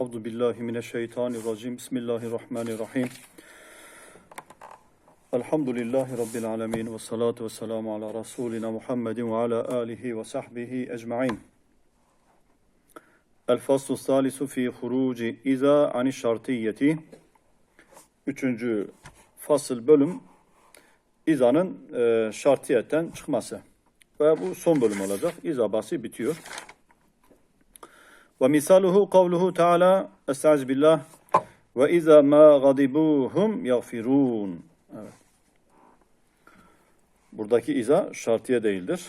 Euzu billahi mineşşeytanirracim. Bismillahirrahmanirrahim. Elhamdülillahi rabbil alamin ve salatu vesselamu ala rasulina Muhammedin ve ala alihi ve sahbihi ecmaîn. El faslu salisu fi huruci iza ani şartiyeti. Üçüncü fasıl bölüm izanın e, şartiyetten çıkması. Ve bu son bölüm olacak. İza bahsi bitiyor. Misaluhu kavluhu Teala Estaizu billah ve izâ mâ gadibuhum yagfirûn. Buradaki iza şartiye değildir.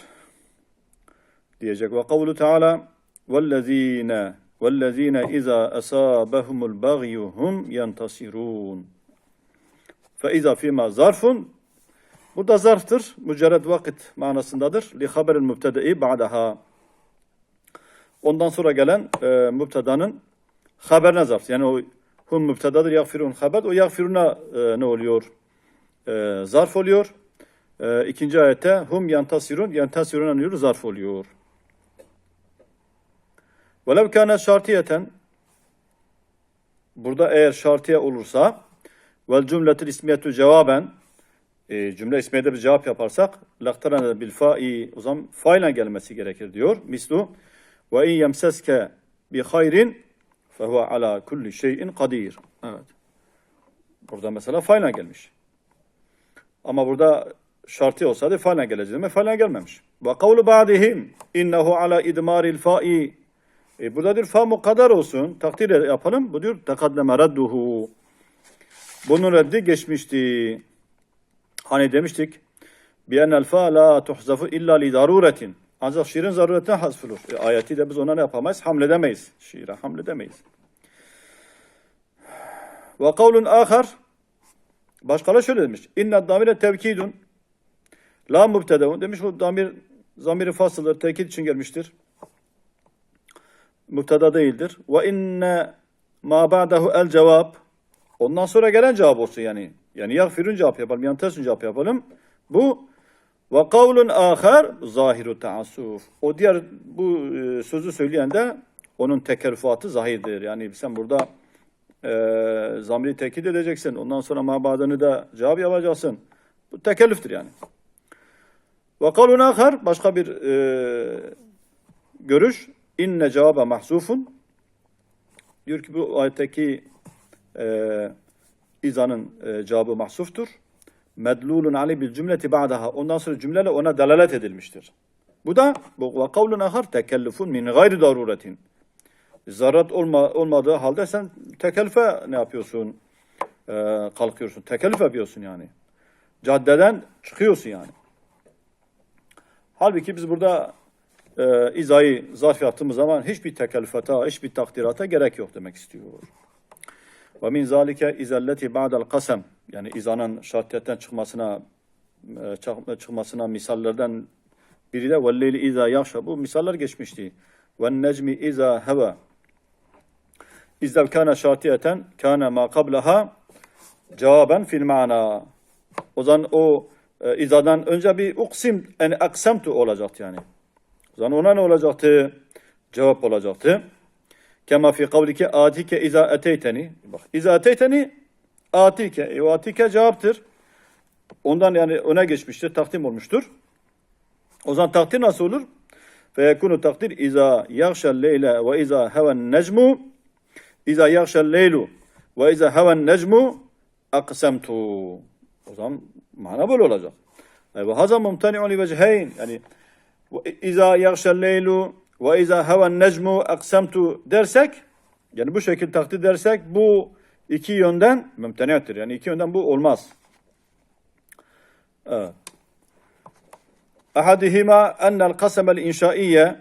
Diyecek ve kavlu Teala vellezîne vellezîne izâ esâbehumul bagyu hum yentasirûn. Fe izâ fîmâ zarfun Burada zarftır. Mücerred vakit manasındadır. Li haberil mübtede'i ba'daha. Ondan sonra gelen e, mübtedanın haberine zarf. Yani o hum mübtedadır, yagfirun haber. O yagfiruna e, ne oluyor? E, zarf oluyor. E, ikinci ayette hum yantasirun, yantasirun anıyor, zarf oluyor. Velev kâne şartiyeten burada eğer şartiye olursa vel cümletil ismiyetu cevaben e, cümle ismiyede bir cevap yaparsak laktarane bil fa'i o zaman fayla gelmesi gerekir diyor. Mislu ve in yemseske bi hayrin fehuve ala kulli şeyin kadir. Evet. Burada mesela fayla gelmiş. Ama burada şartı olsaydı fayla geleceğiz ama fayla gelmemiş. Ve kavlu ba'dihim innehu ala idmaril fa'i e, burada diyor fa mukadder olsun. Takdir yapalım. Bu diyor tekaddeme redduhu. Bunun reddi geçmişti. Hani demiştik bi'ennel fa la tuhzafu illa li daruretin. Ancak şiirin zaruretine hasfülür. E, ayeti de biz ona ne yapamayız? Hamledemeyiz. Şiire hamledemeyiz. Ve kavlun ahar başkaları şöyle demiş. İnne damire tevkidun la mübtedevun demiş bu damir zamiri fasıldır. Tekit için gelmiştir. Mübteda değildir. Ve inne ma ba'dahu el cevap ondan sonra gelen cevap olsun yani. Yani yagfirun cevap yapalım, yantesun cevap yapalım. Bu ve kavlun ahar zahiru taassuf. O diğer bu e, sözü söyleyen de onun tekerrüfatı zahirdir. Yani sen burada e, zamiri tekit edeceksin. Ondan sonra mabadını da cevap yapacaksın. Bu tekellüftür yani. Ve kavlun ahar başka bir e, görüş. İnne cevaba mahzufun. Diyor ki bu ayetteki e, izanın e, cevabı mahsuftur. Medlulun ali bil cümleti ba'daha. Ondan sonra cümleyle ona delalet edilmiştir. Bu da ve kavlun ahar tekellüfun min gayri daruretin. Zaruret olma, olmadığı halde sen tekellüfe ne yapıyorsun? Ee, kalkıyorsun. Tekellüf yapıyorsun yani. Caddeden çıkıyorsun yani. Halbuki biz burada e, izayı zarf yaptığımız zaman hiçbir tekellüfata, hiçbir takdirata gerek yok demek istiyor. Ve min zalike izelleti ba'del kasem yani izanın şartiyetten çıkmasına e, çıkmasına misallerden biri de velleyli iza yahşa bu misaller geçmişti. Ve necmi iza heva İzlev kana şartiyeten kana ma qablaha cevaben fil mana. O zaman o e, izadan önce bir uksim en aksemtu olacaktı yani. O zaman ona ne olacaktı? Cevap olacaktı. Kema fi kavlike atike iza eteyteni. Bak iza eteyteni atike. E, o atike cevaptır. Ondan yani öne geçmiştir, takdim olmuştur. O zaman takdir nasıl olur? Fe yekunu takdir iza yagşel leyle ve iza heven necmu iza yagşel leylu ve iza heven necmu aksemtu. O zaman mana böyle olacak. Ve haza mumtani'un li veceheyn. Yani iza yagşel leylu ve izâ heven necmu aksemtu dersek, yani bu şekilde takdir dersek bu iki yönden mümteniyattır. Yani iki yönden bu olmaz. Evet. Ahadihima ennel kasemel inşaiye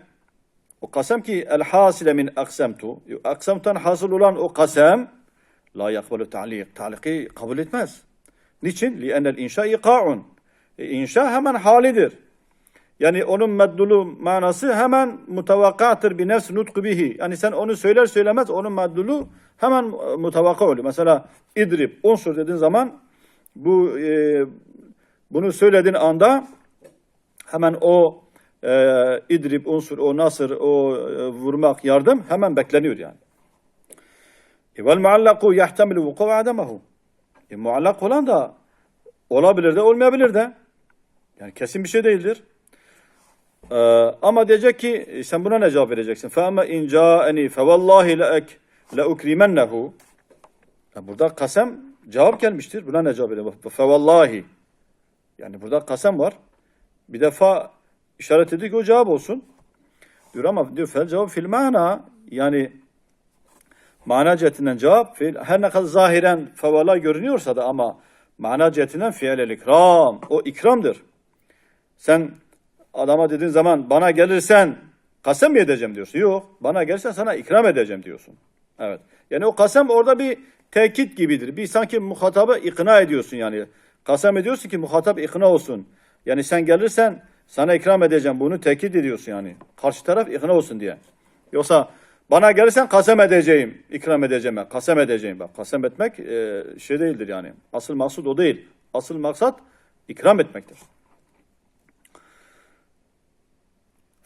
o kasem ki el hasile min aksemtu aksemtan hasıl olan o kasem la yakbalu ta'liq. Ta'liqi kabul etmez. Niçin? Li enel inşa iqa'un. E, inşa hemen halidir. Yani onun meddulu manası hemen mutavakkadır bir nefs nutku bihi. Yani sen onu söyler söylemez onun meddulu hemen mutavakka oluyor. Mesela idrib, unsur dediğin zaman bu e, bunu söylediğin anda hemen o e, idrib, unsur, o nasır, o e, vurmak, yardım hemen bekleniyor yani. E, vel muallaku yahtamilu vuku ve. E, muallak olan da olabilir de olmayabilir de. Yani kesin bir şey değildir. Ee, ama diyecek ki e, sen buna ne cevap vereceksin? فَاَمَا اِنْ جَاءَنِي فَوَاللّٰهِ لَاَكْ لَاُكْرِمَنَّهُ Ya Burada kasem cevap gelmiştir. Buna ne cevap verecek? فَوَاللّٰهِ Yani burada kasem var. Bir defa işaret ediyor ki o cevap olsun. Diyor ama diyor fel cevap fil mana yani mana cihetinden cevap fiil, her ne kadar zahiren fevala görünüyorsa da ama mana cihetinden fiil ikram. O ikramdır. Sen adama dediğin zaman bana gelirsen kasem mi edeceğim diyorsun. Yok. Bana gelirsen sana ikram edeceğim diyorsun. Evet. Yani o kasem orada bir tekit gibidir. Bir sanki muhatabı ikna ediyorsun yani. Kasem ediyorsun ki muhatap ikna olsun. Yani sen gelirsen sana ikram edeceğim. Bunu tekit ediyorsun yani. Karşı taraf ikna olsun diye. Yoksa bana gelirsen kasem edeceğim, ikram edeceğim. ben, Kasem edeceğim. Bak kasem etmek e, şey değildir yani. Asıl maksud o değil. Asıl maksat ikram etmektir.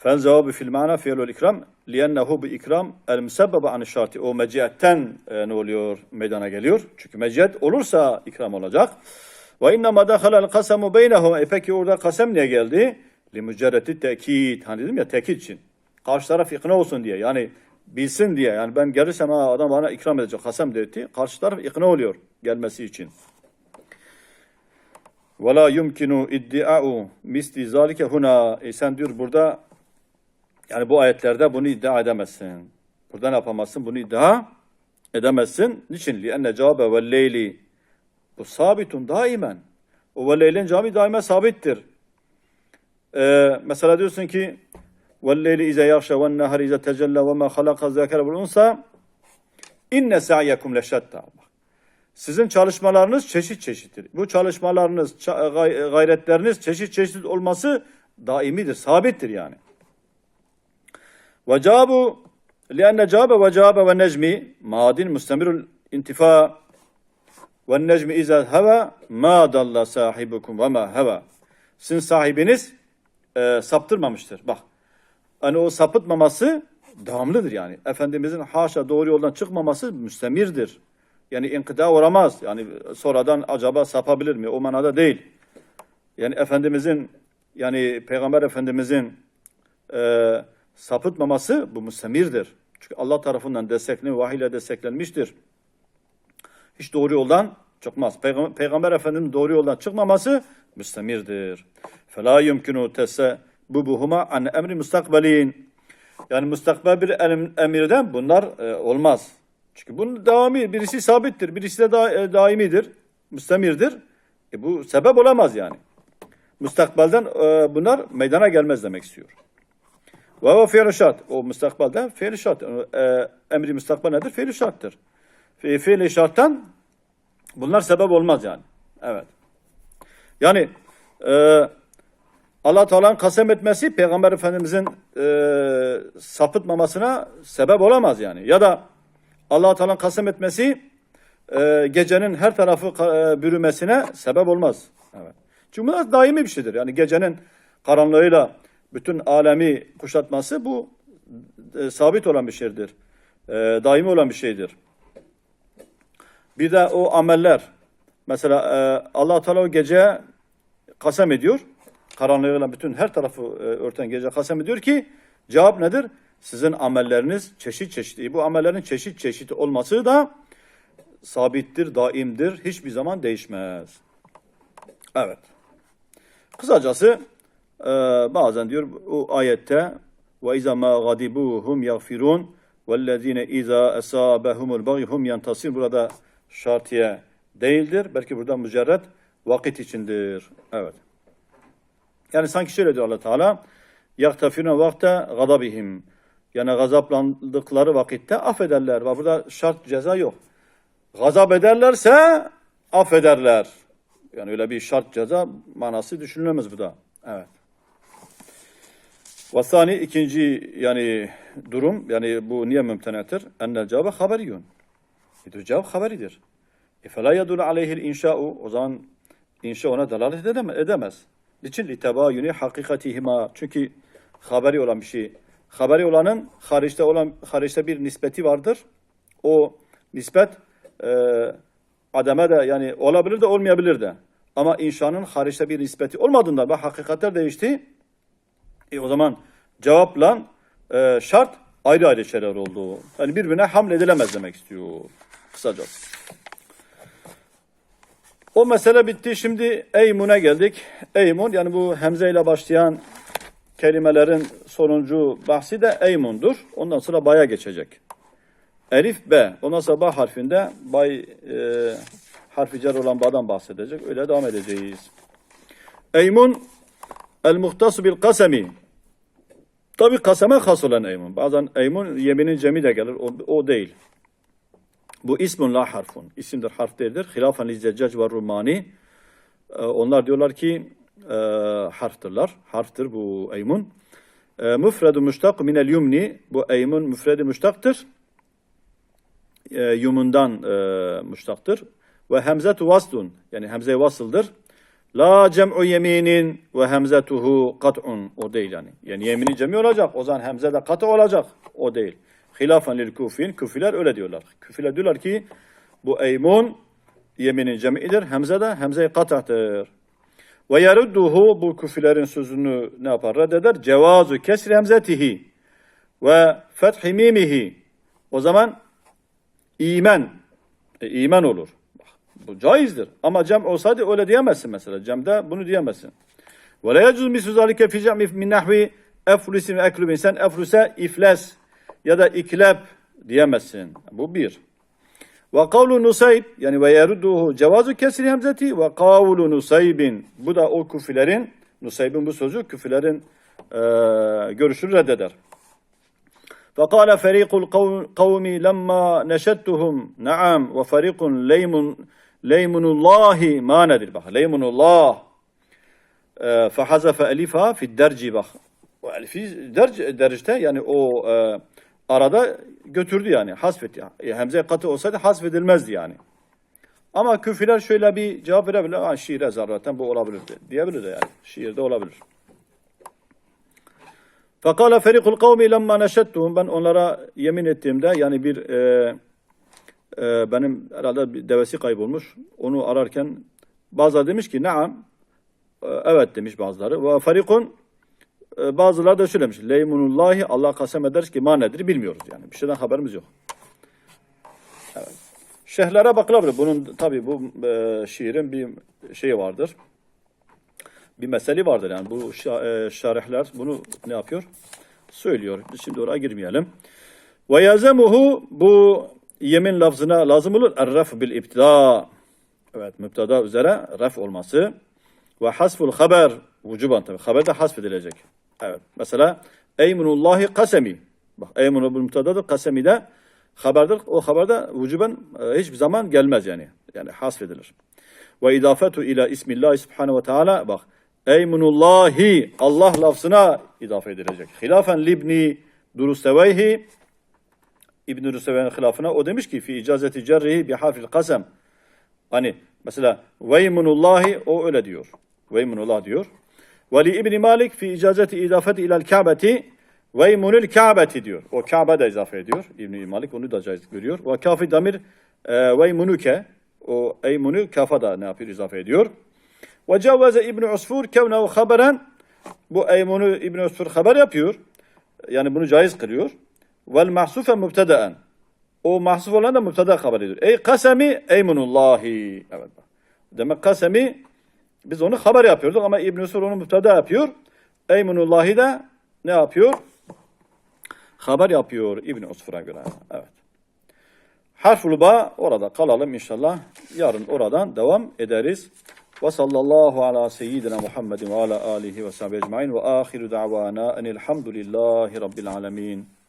Fel cevabı fil mana fiilul ikram liyennehu bu ikram el müsebbebe an şartı. O meciyetten e, ne oluyor? Meydana geliyor. Çünkü meciyet olursa ikram olacak. Ve innema dehalel kasemu beynehum. E peki orada kasem niye geldi? Li mücerreti tekit. Hani dedim ya tekit için. Karşı taraf ikna olsun diye. Yani bilsin diye. Yani ben gelirsem ha, adam bana ikram edecek. Kasem dedi. Karşı taraf ikna oluyor gelmesi için. La yumkinu iddia'u misli zalike huna. E sen diyor burada yani bu ayetlerde bunu iddia edemezsin. Burada ne yapamazsın? Bunu iddia edemezsin. Niçin? لِأَنَّ cevabı وَالْلَيْلِ Bu sabitun daimen. O velleylin cevabı daima sabittir. Ee, mesela diyorsun ki وَالْلَيْلِ اِذَا يَغْشَ وَالنَّهَرِ اِذَا تَجَلَّ وَمَا خَلَقَ الذَّكَرَ وَالْاُنْسَى اِنَّ سَعْيَكُمْ لَشَتَّى Sizin çalışmalarınız çeşit çeşittir. Bu çalışmalarınız, ça- gay- gayretleriniz çeşit çeşit olması daimidir, sabittir yani. وجاب لأن جاب وجاب والنجم ماض مستمر الانتفاع والنجم إذا هوى ما ضل صاحبكم وما هوى Sizin sahibiniz e, saptırmamıştır. Bak. Hani o sapıtmaması devamlıdır yani. Efendimizin haşa doğru yoldan çıkmaması müstemirdir. Yani inkıda uğramaz. Yani sonradan acaba sapabilir mi? O manada değil. Yani Efendimizin yani Peygamber Efendimizin e, sapıtmaması bu müstemirdir. Çünkü Allah tarafından desteklenmiş, vahiyle desteklenmiştir. Hiç doğru yoldan çıkmaz. Peygamber, Peygamber Efendimiz'in doğru yoldan çıkmaması müstemirdir. فَلَا يُمْكِنُ تَسَبُبُهُمَا an emri mustakbelin. Yani mustakbel bir em- emirden bunlar e, olmaz. Çünkü bunun devamı birisi sabittir, birisi de da, e, daimidir, müstemirdir. E, bu sebep olamaz yani. Müstakbelden e, bunlar meydana gelmez demek istiyor. Ve o fiil şart. O müstakbalde fiil şart. E, emri müstakbel nedir? Fiil şarttır. Fi, fiil şarttan bunlar sebep olmaz yani. Evet. Yani e, Allah Teala'nın kasem etmesi Peygamber Efendimizin e, sapıtmamasına sebep olamaz yani. Ya da Allah Teala'nın kasem etmesi e, gecenin her tarafı e, bürümesine sebep olmaz. Evet. Çünkü bunlar daimi bir şeydir. Yani gecenin karanlığıyla bütün alemi kuşatması bu e, sabit olan bir şeydir. E, daimi olan bir şeydir. Bir de o ameller. Mesela e, allah Teala o gece kasem ediyor. Karanlığıyla bütün her tarafı e, örten gece kasem ediyor ki cevap nedir? Sizin amelleriniz çeşit çeşit. Bu amellerin çeşit çeşit olması da sabittir, daimdir. Hiçbir zaman değişmez. Evet. Kısacası e, bazen diyor o ayette ve izâ mâ gadibûhum yagfirûn vellezîne izâ esâbehumul bagihum yantasir burada şartiye değildir. Belki burada mücerred vakit içindir. Evet. Yani sanki şöyle diyor allah Teala yaktafirune vakte gadabihim yani gazaplandıkları vakitte affederler. Ve burada şart ceza yok. Gazap ederlerse affederler. Yani öyle bir şart ceza manası düşünülemez bu da. Evet. Vasani ikinci yani durum yani bu niye mümtenetir? Ennel cevabı haberiyun. E, cevap haberidir. E felâ yedûle aleyhil inşa'u o zaman inşa ona dalalet edeme- edemez. Niçin? Litebayuni hakikatihima. Çünkü haberi olan bir şey. Haberi olanın hariçte olan hariçte bir nispeti vardır. O nispet e, ademe de yani olabilir de olmayabilir de. Ama inşanın hariçte bir nispeti olmadığında bak hakikatler değişti. E o zaman cevapla e, şart ayrı ayrı şeyler oldu. Yani birbirine hamle edilemez demek istiyor kısacası. O mesele bitti. Şimdi Eymun'a geldik. Eymun yani bu hemze ile başlayan kelimelerin sonuncu bahsi de Eymun'dur. Ondan sonra Ba'ya geçecek. Elif B. Ondan sonra Ba harfinde Bay e, harfi cer olan Ba'dan bahsedecek. Öyle devam edeceğiz. Eymun el muhtasu bil kasemi. Tabi kaseme has olan eymun. Bazen eymun yeminin cemi de gelir. O, o değil. Bu ismun la harfun. İsimdir, harf değildir. Hilafen li zeccac ve rumani. Ee, onlar diyorlar ki e, harftırlar. Harftır bu eymun. E, müfredu müştak minel yumni. Bu eymun müfredi müştaktır. E, yumundan e, müştaktır. Ve hemzetu vaslun. Yani hemze vasıldır. La cem'u yeminin ve hemzetuhu kat'un. O değil yani. Yani yeminin cemi olacak. O zaman hemze de katı olacak. O değil. Hilafen lil kufin. Küfiler öyle diyorlar. Küfiler diyorlar ki bu eymun yeminin cemidir. Hemze de hemze-i kat'tır. Ve yerudduhu bu küfilerin sözünü ne yapar? Reddeder. Cevazu kesri hemzetihi ve fethi mimihi. O zaman imen, e, iman olur. Bak, Bu caizdir. Ama cem olsaydı öyle diyemezsin mesela. Cemde bunu diyemezsin. Ve la yecuz mislu zalike fi cem'i min nahvi eflusin ve eklubin. Sen efluse ifles ya da iklep diyemezsin. Bu bir. Ve kavlu Nusayb yani ve yerudduhu cevazu kesri hemzeti ve kavlu Nusaybin. Bu da o küfilerin Nusayb'in bu sözü küfilerin e, görüşünü reddeder. فقال فريق القوم لما نشدتهم نعم وفريق ليم Leymunullahi ma nedir bak. Leymunullah. Ee, e, Fahazafe elifa fid derci bak. O elfi derc, dercte yani o e, arada götürdü yani. Hasfetti. Yani. Hemze katı olsaydı hasfedilmezdi yani. Ama küfiler şöyle bir cevap verebilir. Ha, şiire zaten bu olabilir diyebilir de yani. Şiirde olabilir. Fakala ferikul kavmi lemma neşettuhum. Ben onlara yemin ettiğimde yani bir e, e, benim herhalde bir devesi kaybolmuş. Onu ararken bazıları demiş ki naam. E, evet demiş bazıları. Ve ferikun e, bazıları da şöyle demiş. Leymunullahi Allah kasem eder ki ma nedir bilmiyoruz yani. Bir şeyden haberimiz yok. Evet. Şehirlere bakılabilir. Bunun tabi bu e, şiirin bir şeyi vardır. Bir mesele vardır yani. Bu şa- e, şarihler bunu ne yapıyor? Söylüyor. Biz şimdi oraya girmeyelim. Ve yazemuhu bu yemin lafzına lazım olur. Er-ref bil ibtida. Evet, müpteda üzere ref olması. Ve hasful haber vücuban tabi. Haber de hasf edilecek. Evet. Mesela eymunullahi kasemi. Bak eymunu bu müptedadır. Kasemi de haberdir. O haberde vücuben e, hiçbir zaman gelmez yani. Yani hasf edilir. Ve idafetu ila ismillahi subhanehu ve teala. Bak eymunullahi Allah lafzına idafe edilecek. Hilafen libni durusteveyhi İbn-i Rüseve'nin hilafına o demiş ki fi icazeti cerrihi bi harfil kasem. Hani mesela veymunullahi o öyle diyor. Veymunullah diyor. Ve li İbn Malik fi icazeti idafeti ilal Ka'beti veymunul Ka'beti diyor. O Ka'be de izafe ediyor. İbn Malik onu da caiz görüyor. Ve kafi damir e, veymunuke o eymunu kafa da ne yapıyor izafe ediyor. Ve cevvaze İbn Usfur kevnehu haberen bu eymunu İbn Usfur haber yapıyor. Yani bunu caiz kılıyor. Vel mahsufe mübtedaen. O mahsuf olan da mübteda haber ediyor. Ey kasemi eymunullahi. Evet. Demek kasemi biz onu haber yapıyorduk ama İbn-i Sur onu mübteda yapıyor. Eymunullahi de ne yapıyor? Haber yapıyor İbn-i Usfur'a göre. Evet. Harful ba orada kalalım inşallah. Yarın oradan devam ederiz. Ve sallallahu ala seyyidina Muhammedin ve ala alihi ve sahbihi ecmain ve ahiru da'vana enilhamdülillahi rabbil alemin.